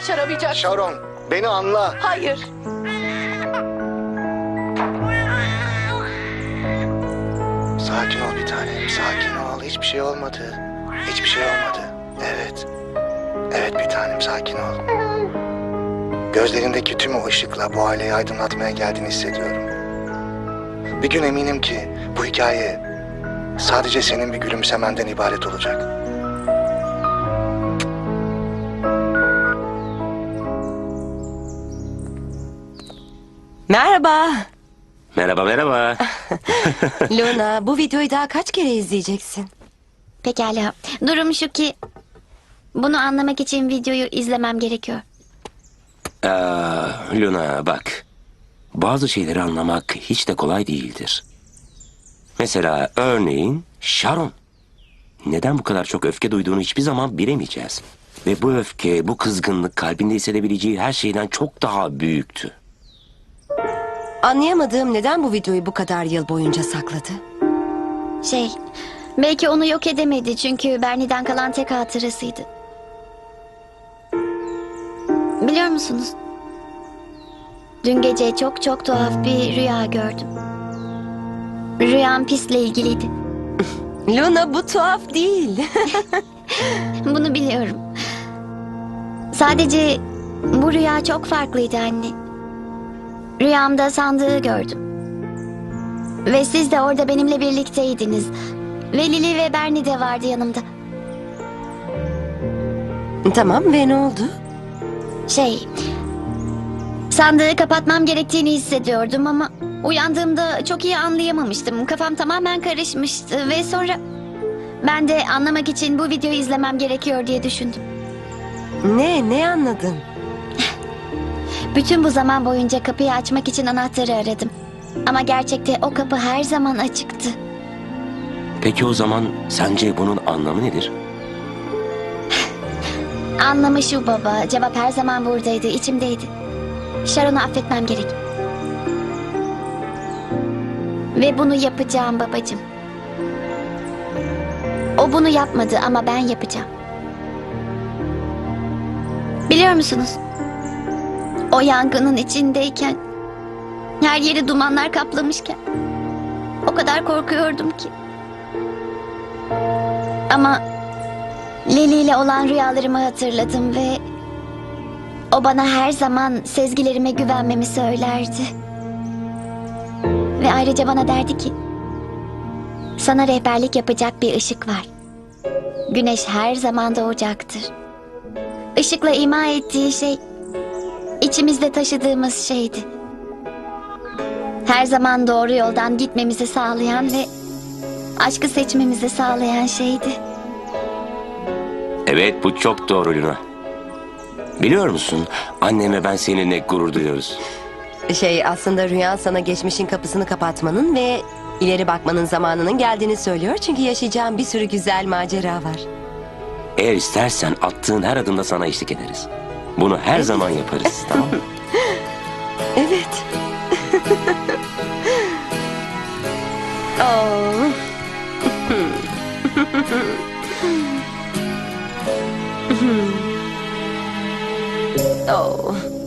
başaramayacaksın. Sharon, beni anla. Hayır. Sakin ol bir tanem, sakin ol. Hiçbir şey olmadı. Hiçbir şey olmadı. Evet. Evet bir tanem, sakin ol. Gözlerindeki tüm o ışıkla bu aileyi aydınlatmaya geldiğini hissediyorum. Bir gün eminim ki bu hikaye sadece senin bir gülümsemenden ibaret olacak. Merhaba. Merhaba merhaba. Luna bu videoyu daha kaç kere izleyeceksin? Pekala. Durum şu ki... Bunu anlamak için videoyu izlemem gerekiyor. Aa, Luna bak. Bazı şeyleri anlamak hiç de kolay değildir. Mesela örneğin Sharon. Neden bu kadar çok öfke duyduğunu hiçbir zaman bilemeyeceğiz. Ve bu öfke, bu kızgınlık kalbinde hissedebileceği her şeyden çok daha büyüktü. Anlayamadığım neden bu videoyu bu kadar yıl boyunca sakladı? Şey... Belki onu yok edemedi çünkü Bernie'den kalan tek hatırasıydı. Biliyor musunuz? Dün gece çok çok tuhaf bir rüya gördüm. Rüyam pisle ilgiliydi. Luna bu tuhaf değil. Bunu biliyorum. Sadece bu rüya çok farklıydı anne. Rüyamda sandığı gördüm. Ve siz de orada benimle birlikteydiniz. Ve Lili ve Bernie de vardı yanımda. tamam ve ne oldu? Şey... Sandığı kapatmam gerektiğini hissediyordum ama... Uyandığımda çok iyi anlayamamıştım. Kafam tamamen karışmıştı ve sonra... Ben de anlamak için bu videoyu izlemem gerekiyor diye düşündüm. Ne, ne anladın? Bütün bu zaman boyunca kapıyı açmak için anahtarı aradım. Ama gerçekte o kapı her zaman açıktı. Peki o zaman sence bunun anlamı nedir? Anlamı şu baba, cevap her zaman buradaydı, içimdeydi. Sharon'u affetmem gerek. Ve bunu yapacağım babacığım. O bunu yapmadı ama ben yapacağım. Biliyor musunuz? O yangının içindeyken, her yeri dumanlar kaplamışken, o kadar korkuyordum ki. Ama Lili ile olan rüyalarımı hatırladım ve o bana her zaman sezgilerime güvenmemi söylerdi. Ve ayrıca bana derdi ki sana rehberlik yapacak bir ışık var. Güneş her zaman doğacaktır. Işıkla ima ettiği şey içimizde taşıdığımız şeydi. Her zaman doğru yoldan gitmemizi sağlayan ve aşkı seçmemizi sağlayan şeydi. Evet bu çok doğru Luna. Biliyor musun annem ve ben seninle gurur duyuyoruz. Şey aslında rüyan sana geçmişin kapısını kapatmanın ve ileri bakmanın zamanının geldiğini söylüyor. Çünkü yaşayacağın bir sürü güzel macera var. Eğer istersen attığın her adımda sana eşlik ederiz. Bunu her zaman yaparız tamam mı? Evet. oh. oh.